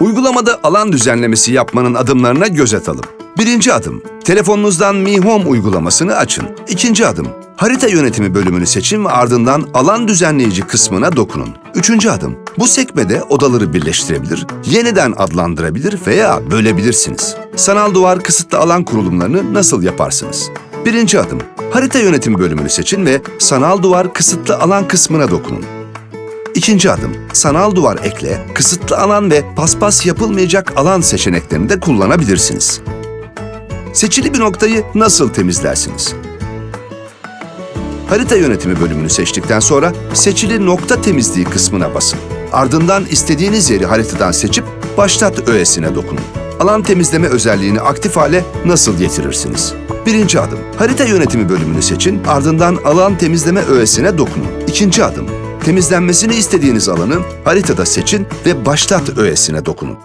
Uygulamada alan düzenlemesi yapmanın adımlarına göz atalım. Birinci adım, telefonunuzdan Mi Home uygulamasını açın. İkinci adım, harita yönetimi bölümünü seçin ve ardından alan düzenleyici kısmına dokunun. Üçüncü adım, bu sekmede odaları birleştirebilir, yeniden adlandırabilir veya bölebilirsiniz. Sanal duvar kısıtlı alan kurulumlarını nasıl yaparsınız? Birinci adım, harita yönetimi bölümünü seçin ve sanal duvar kısıtlı alan kısmına dokunun. İkinci adım, sanal duvar ekle, kısıtlı alan ve paspas yapılmayacak alan seçeneklerini de kullanabilirsiniz. Seçili bir noktayı nasıl temizlersiniz? Harita yönetimi bölümünü seçtikten sonra seçili nokta temizliği kısmına basın. Ardından istediğiniz yeri haritadan seçip başlat öğesine dokunun. Alan temizleme özelliğini aktif hale nasıl getirirsiniz? Birinci adım, harita yönetimi bölümünü seçin, ardından alan temizleme öğesine dokunun. İkinci adım, temizlenmesini istediğiniz alanı haritada seçin ve başlat öğesine dokunun.